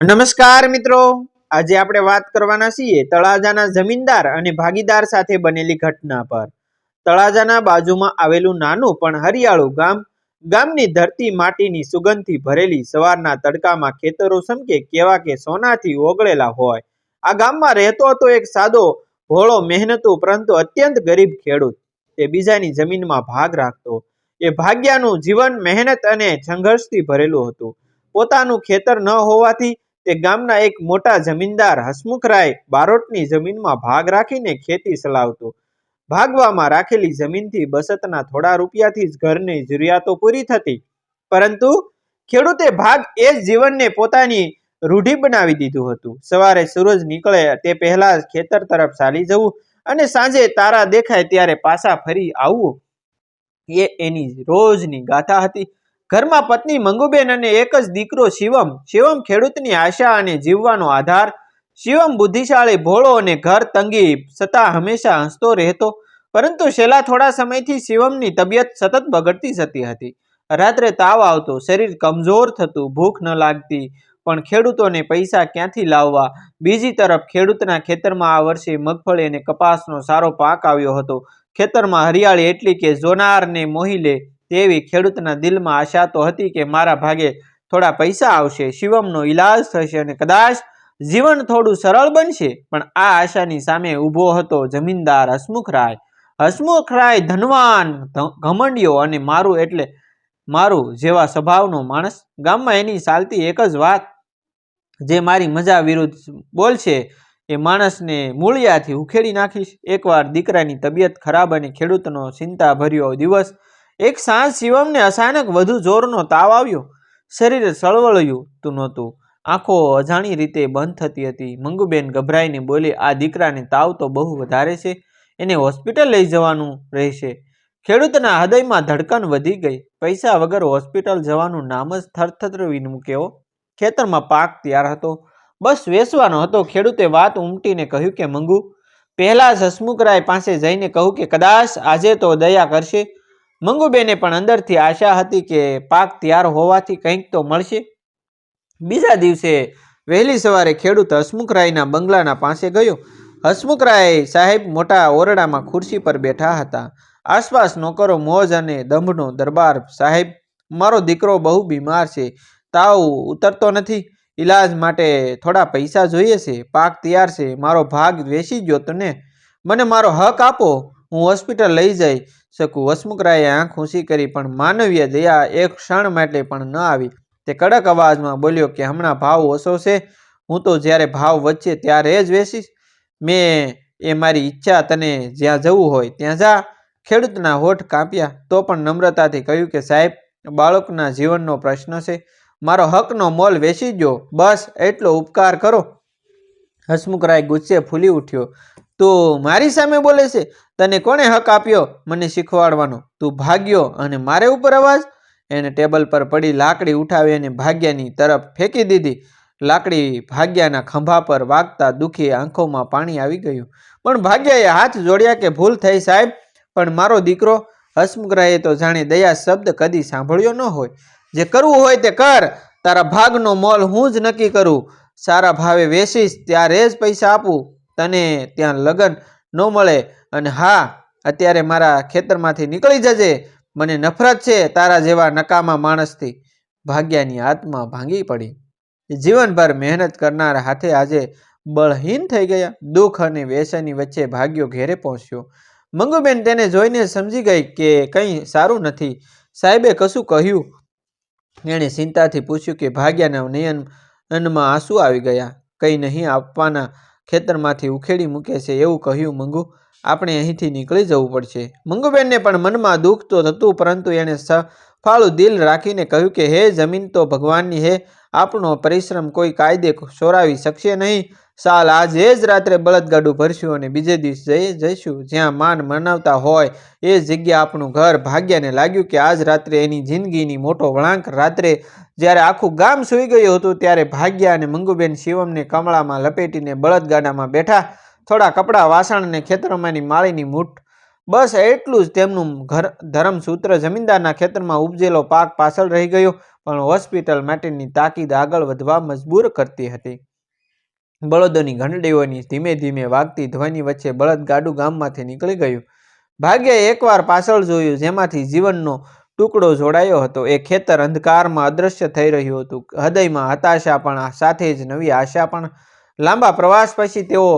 નમસ્કાર મિત્રો. આજે આપણે વાત કરવાના છીએ તળાજાના જમીનદાર અને ભાગીદાર સાથે બનેલી ઘટના પર. તળાજાના બાજુમાં આવેલું નાનું પણ હરિયાળું ગામ, ગામની ધરતી માટીની સુગંધથી ભરેલી સવારના તડકામાં ખેતરો સમકે કેવા કે સોનાથી ઓગળેલા હોય. આ ગામમાં રહેતો હતો એક સાદો, ભોળો, મહેનતુ, પરંતુ અત્યંત ગરીબ ખેડૂત. તે બીજાની જમીનમાં ભાગ રાખતો. એ ભાગ્યાનું જીવન મહેનત અને સંઘર્ષથી ભરેલું હતું. પોતાનું ખેતર ન હોવાથી તે ગામના એક મોટા જમીનદાર હસમુખરાય બારોટની જમીનમાં ભાગ રાખીને ખેતી ચલાવતો. ભાગવામાં રાખેલી જમીનથી બસતના થોડા રૂપિયાથી જ ઘરની જરૂરિયાતો પૂરી થતી. પરંતુ ખેડૂતે ભાગ એ જ જીવનને પોતાની રૂઢિ બનાવી દીધું હતું. સવારે સૂરજ નીકળે તે પહેલા ખેતર તરફ ચાલી જવું અને સાંજે તારા દેખાય ત્યારે પાછા ફરી આવવું. એ એની રોજની ગાથા હતી. ઘરમાં પત્ની મંગુબેન અને એક જ દીકરો શિવમ. શિવમ ખેડૂતની આશા અને જીવવાનો આધાર. શિવમ બુદ્ધિશાળી, ભોળો અને ઘર તંગી છતાં હંમેશા હસતો રહેતો. પરંતુ છેલ્લા થોડા સમયથી શિવમની તબિયત સતત બગડતી જતી હતી. રાત્રે તાવ આવતો, શરીર કમજોર થતું, ભૂખ ન લાગતી. પણ ખેડૂતોને પૈસા ક્યાંથી લાવવા? બીજી તરફ ખેડૂતના ખેતરમાં આ વર્ષે મગફળી અને કપાસનો સારો પાક આવ્યો હતો. ખેતરમાં હરિયાળી એટલી કે, જોનારને મોહી લે. તેવી ખેડૂતના દિલમાં આશા તો હતી કે મારા ભાગે થોડા પૈસા આવશે, શિવમનો ઈલાજ થશે અને કદાચ જીવન થોડું સરળ બનશે. પણ આ આશાની સામે ઊભો હતો જમીનદાર હસમુખરાય હસમુખરાય ધનવાન ઘમંડિયો અને મારું એટલે મારું જેવા સ્વભાવનો માણસ. ગામમાં એની ચાલતી એક જ વાત, જે મારી મજા વિરુદ્ધ બોલશે, એ માણસને મૂળિયાથી ઉખેડી નાખીશ. એકવાર દીકરાની તબિયત ખરાબ અને ખેડૂતનો ચિંતા ભર્યો દિવસ એક સાંજ શિવમને અચાનક વધુ જોરનો તાવ આવ્યો. શરીર સળવળ્યું તું નહોતું. આંખો અજાણી રીતે બંધ થતી હતી. મંગુબેન ગભરાઈને બોલી, આ દીકરાને તાવ તો બહુ વધારે છે. એને હોસ્પિટલ લઈ જવાનું રહેશે. ખેડૂતના હૃદયમાં ધડકન વધી ગઈ. પૈસા વગર હોસ્પિટલ જવાનું નામ જ થરથરવીને મૂક્યો. ખેતરમાં પાક તૈયાર હતો. બસ વેચવાનો હતો. ખેડૂતે વાત ઉમટીને કહ્યું કે, મંગુ, પહેલા જ હસમુખરાય પાસે જઈને કહું કે, કદાચ આજે તો દયા કરશે. મંગુબેને પણ અંદરથી આશા હતી કે પાક તૈયાર હોવાથી કંઈક તો મળશે. બીજા દિવસે વહેલી સવારે ખેડૂત હસમુખરાયના બંગલાના પાસે ગયો. હસમુખરાય સાહેબ મોટા ઓરડામાં ખુરશી પર બેઠા હતા. આસપાસ નોકરો મોજ અને દંભનો દરબાર, સાહેબ, મારો દીકરો બહુ બીમાર છે. તાવ ઉતરતો નથી. ઈલાજ માટે થોડા પૈસા જોઈએ છે. પાક તૈયાર છે. મારો ભાગ વેચી ગયો તને. મને મારો હક આપો. હું હોસ્પિટલ લઈ જઈ શકું. હસમુખરાયે આંખ ઊંચી કરી, પણ માનવીય દયા એક ક્ષણ માટે પણ ન આવી. તે કડક અવાજમાં બોલ્યો કે, હમણાં ભાવ ઓછો છે. હું તો જ્યારે ભાવ વચ્ચે ત્યારે જ વેચીશ. મેં એ મારી ઈચ્છા તને જ્યાં જવું હોય ત્યાં જા. ખેડૂતના હોઠ કાપ્યા. તો પણ નમ્રતાથી કહ્યું કે, સાહેબ, બાળકના જીવનનો પ્રશ્ન છે. મારો હકનો મોલ વેચી ગયો બસ, એટલો ઉપકાર કરો. હસમુખરાય ગુસ્સે ફૂલી ઉઠ્યો. તું મારી સામે બોલે છે? તને કોણે હક આપ્યો મને શીખવાડવાનો? તું ભાગ્યો અને મારે ઉપર અવાજ? એને ટેબલ પર પડી લાકડી ઉઠાવી અને ભાગ્યાની તરફ ફેંકી દીધી. લાકડી ભાગ્યાના ખંભા પર વાગતા દુખી આંખોમાં પાણી આવી ગયું. પણ ભાગ્યાએ હાથ જોડ્યા કે ભૂલ થઈ સાહેબ, પણ મારો દીકરો હસમુખરાયે તો જાણે દયા શબ્દ કદી સાંભળ્યો ન હોય. જે કરવું હોય તે કર, તારા ભાગનો મોલ હું જ નક્કી કરું. સારા ભાવે વેચીશ, ત્યારે જ પૈસા આપું. તને ત્યાં લગન ન મળે અને હા, અત્યારે મારા ખેતરમાંથી નીકળી જજે. મને નફરત છે તારા જેવા નકામા માણસથી. ભાગ્યાની આત્મા ભાંગી પડી. જીવનભર મહેનત કરનાર હાથે આજે બળહીન થઈ ગયા. દુઃખ અને વ્યસનની વચ્ચે ભાગ્યો ઘેરે પહોંચ્યો. મંગુબેન તેને જોઈને સમજી ગઈ કે કંઈ સારું નથી. સાહેબે કશું કહ્યું. એણે ચિંતાથી પૂછ્યું કે ભાગ્યાના નયન આંસુ આવી ગયા. કંઈ નહીં આપવાના ખેતરમાંથી ઉખેડી મૂકે છે એવું કહ્યું મંગુ. આપણે અહીંથી નીકળી જવું પડશે. મંગુબેનને પણ મનમાં દુઃખ તો થતું, પરંતુ એણે સફાળું દિલ રાખીને કહ્યું કે, હે જમીન તો ભગવાનની હે. આપણો પરિશ્રમ કોઈ કાયદે ચોરાવી શકશે નહીં. સાલ આજે જ રાત્રે બળદગાડું ભરશું અને બીજે દિવસે જઈ જઈશું. જ્યાં માન મનાવતા હોય એ જગ્યા આપણું ઘર ભાગ્યાને લાગ્યું કે આજ રાત્રે એની જિંદગીની મોટો વળાંક. રાત્રે જ્યારે આખું ગામ સૂઈ ગયું હતું ત્યારે ભાગ્યા અને મંગુબેન શિવમને કમળામાં લપેટીને બળદગાડામાં બેઠા. થોડા કપડાં વાસણ અને ખેતરમાંની માળીની મૂઠ. બસ એટલું જ તેમનું ઘર ધર્મસૂત્ર જમીનદારના ખેતરમાં ઉપજેલો પાક પાછળ રહી ગયો, પણ હોસ્પિટલ માટેની તાકીદ આગળ વધવા મજબૂર કરતી હતી. બળદોની ઘંટડીઓની ધીમે ધીમે વાગતી ધ્વનિ વચ્ચે બળદગાડું ગામમાંથી નીકળી ગયું. ભાગ્યે એકવાર પાછળ જોયું જેમાંથી જીવનનો ટુકડો જોડાયો હતો. એ ખેતર અંધકારમાં અદૃશ્ય થઈ રહ્યું હતું. હૃદયમાં હતાશા પણ સાથે જ નવી આશા પણ. લાંબા પ્રવાસ પછી તેઓ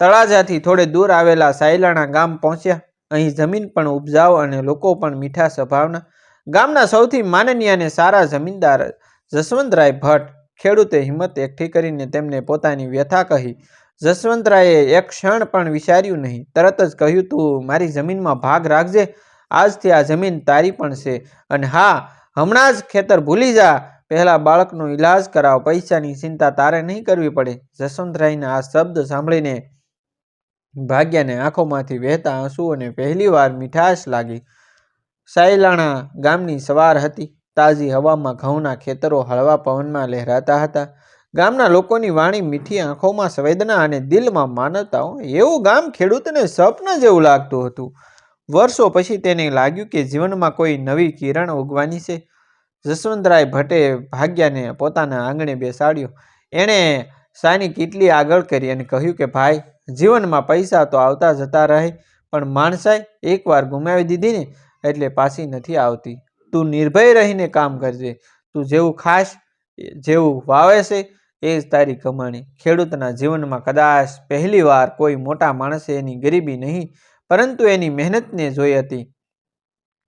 તળાજાથી થોડે દૂર આવેલા સાયલાણા ગામ પહોંચ્યા. અહીં જમીન પણ ઉપજાવ અને લોકો પણ મીઠા સ્વભાવના. ગામના સૌથી માનનીય અને સારા જમીનદાર જસવંતરાય ભટ્ટ ખેડૂતે હિંમત એકઠી કરીને તેમને પોતાની વ્યથા કહી, જસવંતરાયે એક ક્ષણ પણ વિચાર્યું નહીં. તરત જ કહ્યું, તું મારી જમીનમાં ભાગ રાખજે. આજથી આ જમીન તારી પણ છે. અને હા, હમણાં જ ખેતર ભૂલી જા. પહેલાં બાળકનો ઈલાજ કરાવ. પૈસાની ચિંતા તારે નહીં કરવી પડે. જસવંતરાયના આ શબ્દ સાંભળીને ભાગ્યાને આંખોમાંથી વહેતા આંસુ અને પહેલીવાર મીઠાશ લાગી. સાયલાણા ગામની સવાર હતી. તાજી હવામાં ઘઉંના ખેતરો હળવા પવનમાં લહેરાતા હતા. ગામના લોકોની વાણી મીઠી આંખોમાં સંવેદના અને દિલમાં માનવતાઓ એવું ગામ ખેડૂતને સ્વપ્ન જેવું લાગતું હતું. વર્ષો પછી તેને લાગ્યું કે જીવનમાં કોઈ નવી કિરણ ઉગવાની છે. જસવંતરાય ભટ્ટે ભાગ્યાને પોતાના આંગણે બેસાડ્યો. એણે સાની કીટલી આગળ કરી અને કહ્યું કે, ભાઈ, જીવનમાં પૈસા તો આવતા જતા રહે, પણ માણસાઈ એકવાર ગુમાવી દીધી ને એટલે પાછી નથી આવતી. તું નિર્ભય રહીને કામ કરજે. તું જેવું ખાસ જેવું વાવે છે, એ જ તારી કમાણી. ખેડૂતના જીવનમાં કદાચ પહેલીવાર કોઈ મોટા માણસે એની ગરીબી નહીં, પરંતુ એની મહેનતને જોઈ હતી.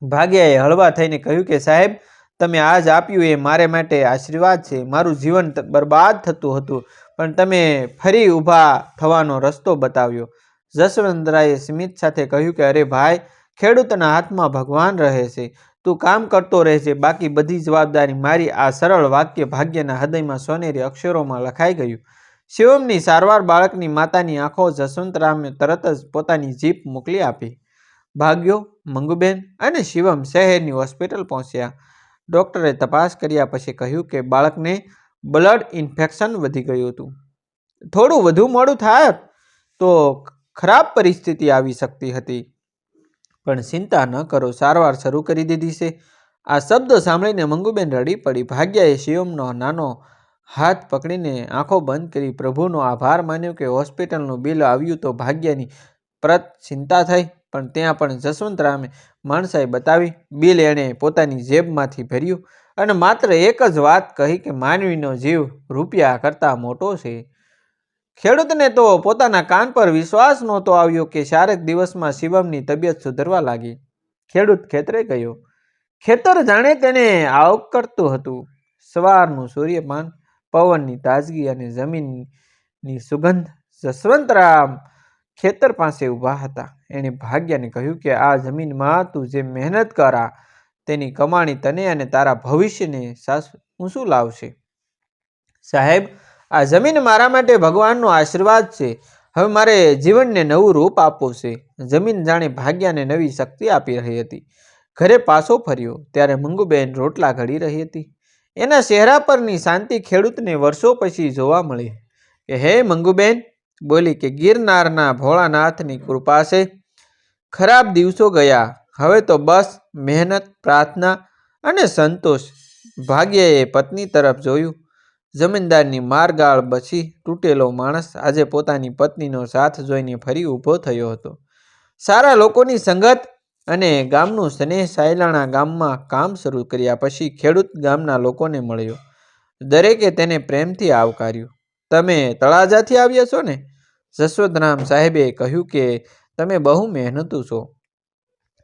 ભાગ્યાએ હળવા થઈને કહ્યું કે, સાહેબ, તમે આજ આપ્યું એ મારે માટે આશીર્વાદ છે. મારું જીવન બરબાદ થતું હતું, પણ તમે ફરી ઊભા થવાનો રસ્તો બતાવ્યો. જસવંતરાયે સ્મિત સાથે કહ્યું કે, અરે ભાઈ, ખેડૂતના હાથમાં ભગવાન રહે છે. તું કામ કરતો રહેજે. બાકી બધી જવાબદારી મારી આ સરળ વાક્ય ભાગ્યના હૃદયમાં સોનેરી અક્ષરોમાં લખાઈ ગયું. શિવમની સારવાર બાળકની માતાની આંખો જસવંતરામે તરત જ પોતાની જીપ મોકલી આપી. ભાગ્યો, મંગુબેન અને શિવમ શહેરની હોસ્પિટલ પહોંચ્યા. ડૉક્ટરે તપાસ કર્યા પછી કહ્યું કે બાળકને બ્લડ ઇન્ફેક્શન વધી ગયું હતું. થોડું વધુ મોડું થાય તો ખરાબ પરિસ્થિતિ આવી શકતી હતી. પણ ચિંતા ન કરો, સારવાર શરૂ કરી દીધી છે. આ શબ્દ સાંભળીને મંગુબેન રડી પડી. ભાગ્યાએ શિવમનો નાનો હાથ પકડીને આંખો બંધ કરી પ્રભુનો આભાર માન્યો કે હોસ્પિટલનું બિલ આવ્યું તો ભાગ્યની પ્રત ચિંતા થઈ, પણ ત્યાં પણ જસવંતરામે માણસાએ બતાવી, બિલ એણે પોતાની જેબમાંથી ભર્યું. અને માત્ર એક જ વાત કહી કે માનવીનો જીવ રૂપિયા કરતાં મોટો છે. ખેડૂતને તો પોતાના કાન પર વિશ્વાસ નહોતો આવ્યો કે ચારેક દિવસમાં શિવમની તબિયત સુધરવા લાગી. ખેડૂત ખેતરે ગયો. ખેતર જાણે તેને આવક કરતું હતું. સવારનું સૂર્યપાન પવનની તાજગી અને જમીનની સુગંધ જસવંતરામ ખેતર પાસે ઊભા હતા. એણે ભાગ્યને કહ્યું કે, આ જમીનમાં તું જે મહેનત કરા, તેની કમાણી તને અને તારા ભવિષ્યને સાસ ઊંચું લાવશે. સાહેબ આ જમીન મારા માટે ભગવાનનો આશીર્વાદ છે. હવે મારે જીવનને નવું રૂપ આપવું છે. જમીન જાણે ભાગ્યાને નવી શક્તિ આપી રહી હતી. ઘરે પાછો ફર્યો, ત્યારે મંગુબેન રોટલા ઘડી રહી હતી. એના ચહેરા પરની શાંતિ ખેડૂતને વર્ષો પછી જોવા મળી. કે, હે મંગુબેન, બોલી કે ગિરનારના ભોળાનાથની કૃપા છે. ખરાબ દિવસો ગયા. હવે તો બસ, મહેનત, પ્રાર્થના અને સંતોષ. ભાગ્યએ પત્ની તરફ જોયું. જમીનદારની મારગાળ પછી તૂટેલો માણસ આજે પોતાની પત્નીનો સાથ જોઈને ફરી ઊભો થયો હતો. સારા લોકોની સંગત અને ગામનું સ્નેહ સાયલાણા ગામમાં કામ શરૂ કર્યા પછી ખેડૂત ગામના લોકોને મળ્યો. દરેકે તેને પ્રેમથી આવકાર્યું. તમે તળાજાથી આવ્યા છો ને? જશવંતરામ સાહેબે કહ્યું કે, તમે બહુ મહેનતુ છો.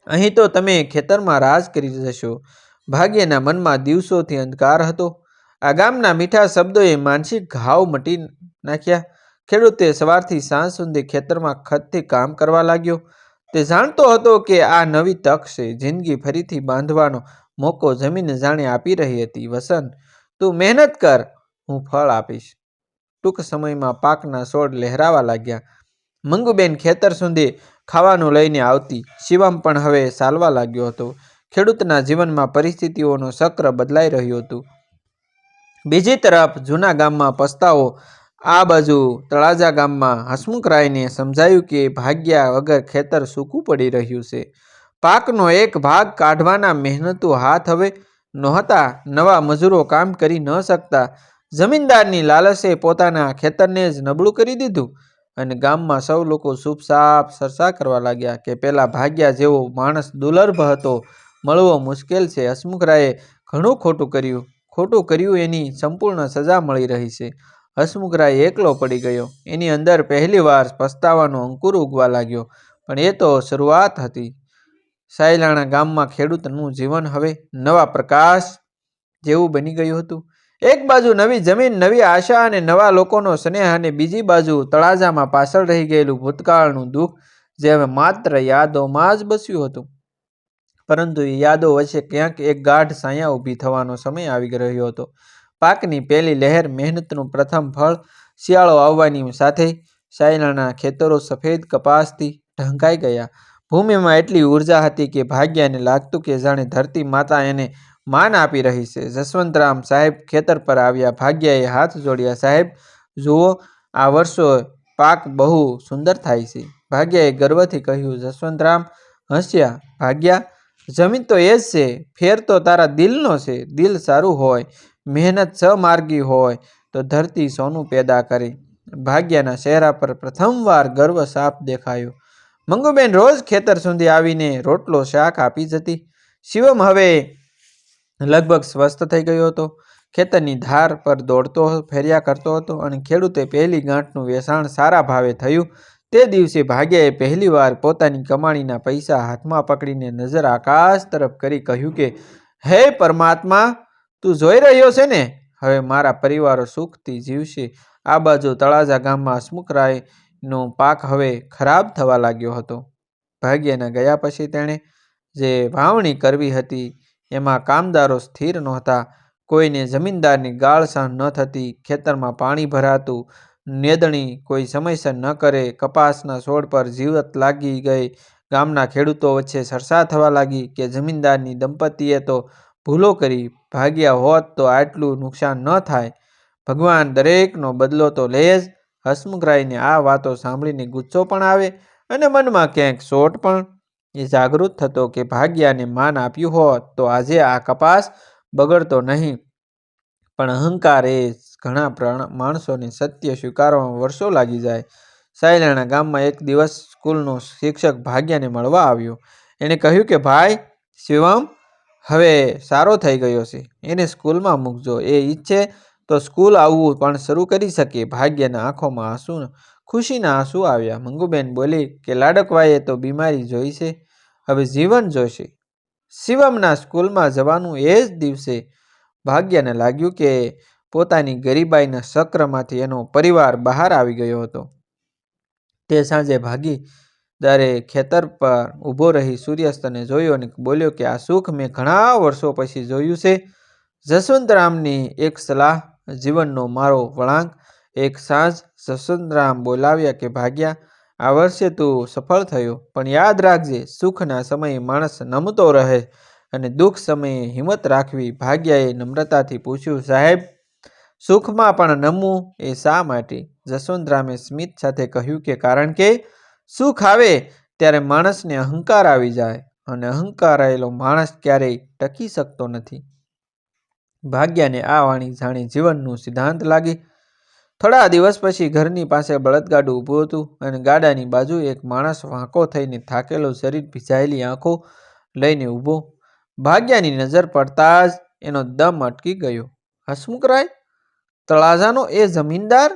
અહીં તો તમે ખેતરમાં રાજ કરી જશો. ભાગ્યના મનમાં દિવસોથી અંધકાર હતો. આ ગામના મીઠા શબ્દોએ માનસિક ઘાવ મટી નાખ્યા. ખેડૂતે સવારથી સાંજ સુધી ખેતરમાં ખતથી કામ કરવા લાગ્યો. તે જાણતો હતો કે આ નવી તક છે, જિંદગી ફરીથી બાંધવાનો મોકો જમીન જાણે આપી રહી હતી. વસંત, તું મહેનત કર, હું ફળ આપીશ. ટૂંક સમયમાં પાકના છોડ લહેરાવા લાગ્યા. મંગુબેન ખેતર સુધી ખાવાનું લઈને આવતી શિવમ પણ હવે ચાલવા લાગ્યો હતો. ખેડૂતના જીવનમાં પરિસ્થિતિઓનું ચક્ર બદલાઈ રહ્યું હતું. બીજી તરફ જૂના ગામમાં પસ્તાવો, આ બાજુ તળાજા ગામમાં હસમુખરાયને સમજાયું કે ભાગ્યા વગર ખેતર સૂકું પડી રહ્યું છે. પાકનો એક ભાગ કાઢવાના મહેનતુ હાથ હવે નહોતા, નવા મજૂરો કામ કરી ન શકતા. જમીનદારની લાલસે પોતાના ખેતરને જ નબળું કરી દીધું અને ગામમાં સૌ લોકો સાફ સરસા કરવા લાગ્યા કે પેલા ભાગ્યા જેવો માણસ દુર્લભ હતો, મળવો મુશ્કેલ છે. હસમુખરાયે ઘણું ખોટું કર્યું. ખોટું કર્યું એની સંપૂર્ણ સજા મળી રહી છે. હસમુખરાય એકલો પડી ગયો. એની અંદર પહેલીવાર પસ્તાવાનો અંકુર ઉગવા લાગ્યો, પણ એ તો શરૂઆત હતી. સાયલાણા ગામમાં ખેડૂતનું જીવન હવે નવા પ્રકાશ જેવું બની ગયું હતું. એક બાજુ નવી જમીન, નવી આશા અને નવા લોકોનો સ્નેહ અને બીજી બાજુ તળાજામાં પાછળ રહી ગયેલું ભૂતકાળનું દુઃખ, જે હવે માત્ર યાદોમાં જ બસ્યું હતું. પરંતુ યાદો વચ્ચે ક્યાંક એક ગાઢ સાયા ઊભી થવાનો સમય આવી રહ્યો હતો. પાકની પહેલી લહેર મહેનતનું પ્રથમ ફળ શિયાળો આવવાની સાથે સાયલાના ખેતરો સફેદ કપાસથી ઢંકાઈ ગયા. ભૂમિમાં એટલી ઊર્જા હતી કે ભાગ્યાને લાગતું કે જાણે ધરતી માતા એને માન આપી રહી છે. જસવંતરામ સાહેબ ખેતર પર આવ્યા. ભાગ્યાએ હાથ જોડ્યા. સાહેબ, જુઓ, આ વર્ષો પાક બહુ સુંદર થાય છે. ભાગ્યાએ ગર્વથી કહ્યું, જસવંતરામ હસ્યા. ભાગ્યા જમીન તો એ જ છે, ફેર તો તારા દિલનો છે, દિલ સારું હોય, મહેનત સમાર્ગી હોય, તો ધરતી સોનું પેદા કરી. ભાગ્યાના ચહેરા પર પ્રથમવાર ગર્વ સાફ દેખાયો. મંગુબેન રોજ ખેતર સુધી આવીને રોટલો, શાક આપી જતી. શિવમ હવે લગભગ સ્વસ્થ થઈ ગયો હતો. ખેતરની ધાર પર દોડતો, ફેર્યા કરતો હતો અને ખેડૂતે પહેલી ગાંઠનું વેચાણ સારા ભાવે થયું. તે દિવસે ભાગ્યાએ પહેલીવાર પોતાની કમાણીના પૈસા હાથમાં પકડીને નજર આકાશ તરફ કરી કહ્યું કે, હે પરમાત્મા, તું જોઈ રહ્યો છે ને? હવે મારા પરિવારો સુખથી જીવશે. આ બાજુ તળાજા ગામમાં હસમુખરાયનો પાક હવે ખરાબ થવા લાગ્યો હતો. ભાગ્યના ગયા પછી તેણે જે વાવણી કરવી હતી, એમાં કામદારો સ્થિર નહોતા. કોઈને જમીનદારની ગાળ સહન ન થતી, ખેતરમાં પાણી ભરાતું નેદણી કોઈ સમયસર ન કરે, કપાસના છોડ પર જીવત લાગી ગઈ, ગામના ખેડૂતો વચ્ચે સરસા થવા લાગી કે જમીનદારની દંપતીએ તો ભૂલો કરી ભાગ્યા હોત તો આટલું નુકસાન ન થાય. ભગવાન દરેકનો બદલો તો લે જ. હસમુખરાયને આ વાતો સાંભળીને ગુસ્સો પણ આવે અને મનમાં ક્યાંક શોટ પણ. એ જાગૃત થતો કે ભાગ્યાને માન આપ્યું હોત તો આજે આ કપાસ બગડતો નહીં. પણ અહંકાર એ ઘણા માણસોને સત્ય સ્વીકારવામાં વર્ષો લાગી જાય. સાયલાણા ગામમાં એક દિવસ સ્કૂલનો શિક્ષક ભાગ્યાને મળવા આવ્યો. એણે કહ્યું કે, ભાઈ, શિવમ, હવે સારો થઈ ગયો છે. એને સ્કૂલમાં મૂકજો. એ ઈચ્છે તો સ્કૂલ આવવું પણ શરૂ કરી શકે. ભાગ્યના આંખોમાં આંસુ ખુશીના આંસુ આવ્યા. મંગુબેન બોલી કે લાડકવાએ તો બીમારી જોઈ છે. હવે જીવન જોશે. શિવમના સ્કૂલમાં જવાનું એ જ દિવસે. ભાગ્યને લાગ્યું કે પોતાની ગરીબાઈના સક્રમાંથી એનો પરિવાર બહાર આવી ગયો હતો. તે સાંજે ભાગી દરે ખેતર પર ઊભો રહી સૂર્યાસ્તને જોયો અને બોલ્યો કે, આ સુખ મેં ઘણા વર્ષો પછી જોયું છે. જસવંતરામની એક સલાહ, જીવનનો મારો વળાંક. એક સાંજ જસવંતરામ બોલાવ્યા કે, ભાગ્યા, આ વર્ષે તું સફળ થયો, પણ યાદ રાખજે, સુખના સમયે માણસ નમતો રહે અને દુઃખ સમયે હિંમત રાખવી. ભાગ્યાએ નમ્રતાથી પૂછ્યું, સાહેબ સુખમાં પણ નમવું એ શા માટે? જસવંતરામે સ્મિત સાથે કહ્યું કે કારણ કે સુખ આવે ત્યારે માણસને અહંકાર આવી જાય અને અહંકાર આવેલો માણસ ક્યારેય ટકી શકતો નથી. ભાગ્યાને આ વાણી જાણી જીવનનું સિદ્ધાંત લાગી. થોડા દિવસ પછી ઘરની પાસે બળદગાડું ઊભું હતું અને ગાડાની બાજુ એક માણસ વાંકો થઈને થાકેલું શરીર ભીજાયેલી આંખો લઈને ઊભો. ભાગ્યાની નજર પડતા જ એનો દમ અટકી ગયો. હસમુખરાય તળાજાનો એ જમીનદાર,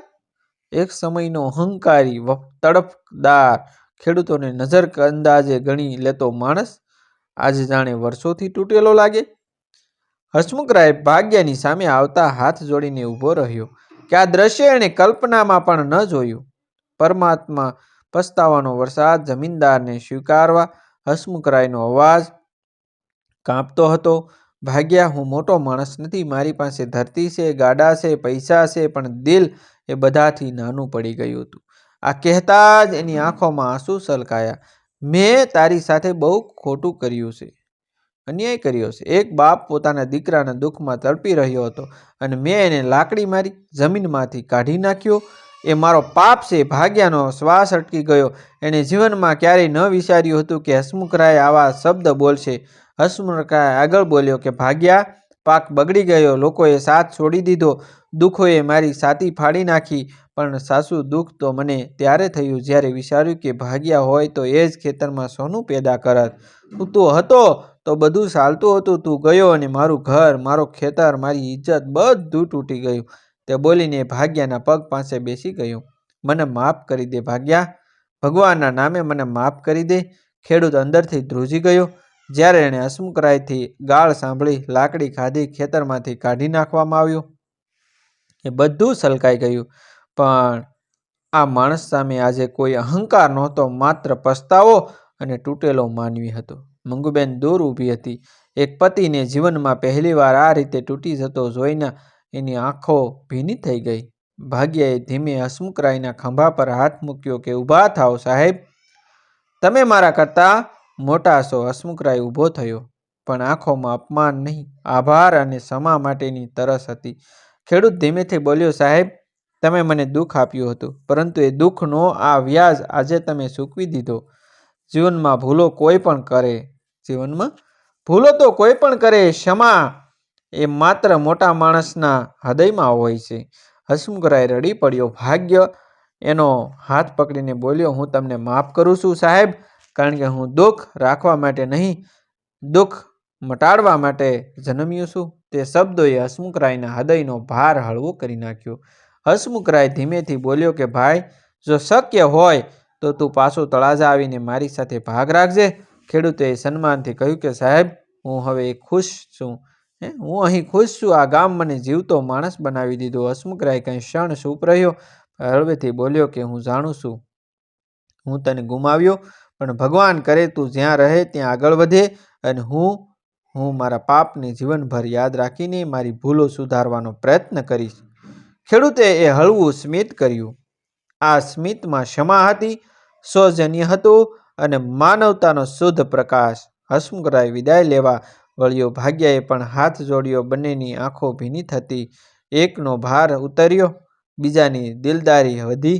એક સમયનો અહંકારી તડપદાર ખેડૂતોને નજર અંદાજે ગણી લેતો માણસ આજે જાણે વર્ષોથી તૂટેલો લાગે. હસમુખરાય ભાગ્યની સામે આવતા હાથ જોડીને ઊભો રહ્યો. કે આ દ્રશ્ય એણે કલ્પનામાં પણ ન જોયું. પરમાત્મા પસ્તાવાનો વરસાદ, જમીનદારને સ્વીકારવા હસમુખરાયનો અવાજ કાંપતો હતો. ભાગ્યા, હું મોટો માણસ નથી, મારી પાસે ધરતી છે, ગાડા છે, પૈસા છે, પણ દિલ એ બધાથી નાનું પડી ગયું હતું. આ કહેતા જ એની આંખોમાં આંસુ સલકાયા મેં તારી સાથે બહુ ખોટું કર્યું છે, અન્યાય કર્યો છે. એક બાપ પોતાના દીકરાના દુઃખમાં તડપી રહ્યો હતો અને મેં એને લાકડી મારી જમીનમાંથી કાઢી નાખ્યો. એ મારો પાપ છે, ભાગ્યાનો શ્વાસ અટકી ગયો. એણે જીવનમાં ક્યારેય ન વિચાર્યું હતું કે હસમુખરાય આવા શબ્દ બોલશે. હસમુખરાય આગળ બોલ્યો કે, ભાગ્યા? પાક બગડી ગયો. લોકોએ સાથ છોડી દીધો. દુઃખોએ મારી સાતી ફાડી નાખી. પણ સાસુ દુઃખ તો મને ત્યારે થયું જ્યારે વિચાર્યું કે, ભાગ્યા હોય તો એ જ ખેતરમાં સોનું પેદા કરત. તું તો હતો, તો બધું ચાલતું હતું. તું ગયો અને મારું ઘર, મારો ખેતર, મારી ઇજ્જત બધું તૂટી ગયું. તે બોલીને ભાગ્યાના પગ પાસે બેસી ગયો. મને માફ કરી દે, ભાગ્યા. ભગવાનના નામે મને માફ કરી દે. ખેડૂત અંદરથી ધ્રુજી ગયો. જ્યારે એણે હસમુખરાયથી ગાળ સાંભળી લાકડી ખાધી ખેતરમાંથી કાઢી નાખવામાં આવ્યું. એ બધું સલકાઈ ગયું. પણ આ માણસ સામે આજે કોઈ અહંકાર નહોતો, માત્ર પસ્તાવો અને તૂટેલો માનવી હતો. મંગુબેન દૂર ઊભી હતી. એક પતિને જીવનમાં પહેલીવાર આ રીતે તૂટી જતો જોઈને એની આંખો ભીની થઈ ગઈ. ભાગ્યાએ ધીમે હસમુખરાયના ખંભા પર હાથ મૂક્યો કે, ઊભા થાઓ સાહેબ. તમે મારા કરતાં મોટા છો હસમુખરાય ઊભો થયો, પણ આંખોમાં અપમાન નહીં, આભાર અને ક્ષમા માટેની તરસ હતી. ખેડૂત ધીમેથી બોલ્યો, સાહેબ, તમે મને દુઃખ આપ્યું હતું, પરંતુ એ દુઃખનો આ વ્યાજ આજે તમે સૂકવી દીધો. જીવનમાં ભૂલો કોઈ પણ કરે. જીવનમાં? ભૂલો તો કોઈ પણ કરે, ક્ષમા એ માત્ર મોટા માણસના હૃદયમાં હોય છે. હસમુખરાય રડી પડ્યો. ભાગ્ય એનો હાથ પકડીને બોલ્યો, હું તમને માફ કરું છું, સાહેબ કારણ કે હું દુઃખ રાખવા માટે નહીં, દુઃખ મટાડવા માટે જન્મ્યું છું. તે શબ્દોએ હસમુખરાયના હૃદયનો ભાર હળવો કરી નાખ્યો. હસમુખરાય ધીમેથી બોલ્યો કે, ભાઈ, જો શક્ય હોય તો તું પાછો તળાજા આવીને મારી સાથે ભાગ રાખજે. ખેડૂતે સન્માનથી કહ્યું કે, સાહેબ, હું હવે ખુશ છું. હે, હું અહીં ખુશ છું. આ ગામ મને જીવતો માણસ બનાવી દીધો. હસમુખરાય કંઈ ક્ષણ સૂપ રહ્યો. હળવેથી બોલ્યો કે, હું જાણું છું. હું તને ગુમાવ્યો. પણ ભગવાન કરે તું જ્યાં રહે ત્યાં આગળ વધે અને હું હું મારા પાપને જીવનભર યાદ રાખીને મારી ભૂલો સુધારવાનો પ્રયત્ન કરીશ. ખેડૂતે એ હળવું સ્મિત કર્યું. આ સ્મિતમાં ક્ષમા હતી, સૌજન્ય હતું અને માનવતાનો શુદ્ધ પ્રકાશ, હસમુખરાય વિદાય લેવા વળ્યો ભાગ્યાએ પણ હાથ જોડ્યો બંનેની આંખો ભીની થતી. એકનો ભાર ઉતર્યો, બીજાની દિલદારી વધી.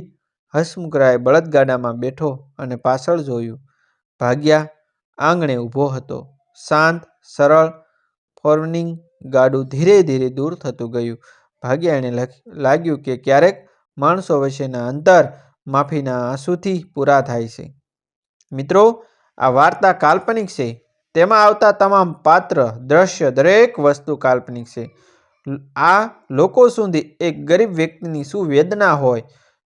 હસમુખરાય બળદગાડામાં બેઠો અને પાછળ જોયું. ભાગ્યા આંગણે ઊભો હતો. શાંત, સરળ ફોર્નિંગ ગાડું ધીરે ધીરે દૂર થતું ગયું. ભાગ્યા એણે લાગ્યું કે ક્યારેક માણસો વચ્ચેના અંતર માફીના આંસુથી પૂરા થાય છે. મિત્રો, આ વાર્તા કાલ્પનિક છે. તેમાં આવતા તમામ પાત્ર, દ્રશ્ય, દરેક વસ્તુ કાલ્પનિક છે. આ લોકો સુધી એક ગરીબ વ્યક્તિની શું વેદના હોય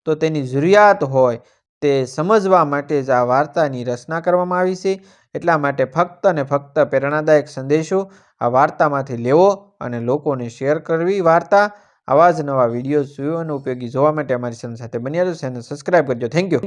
તો તેની જરૂરિયાત હોય તે સમજવા માટે જ આ વાર્તાની રચના કરવામાં આવી છે. એટલા માટે ફક્ત અને ફક્ત પ્રેરણાદાયક સંદેશો આ વાર્તામાંથી લેવો અને લોકોને શેર કરવી વાર્તા. આવા જ નવા વીડિયો જોયો અને ઉપયોગી જોવા માટે અમારી ચેનલ સાથે બન્યા રહો. ચેનલ સબસ્ક્રાઈબ કરજો. Thank you.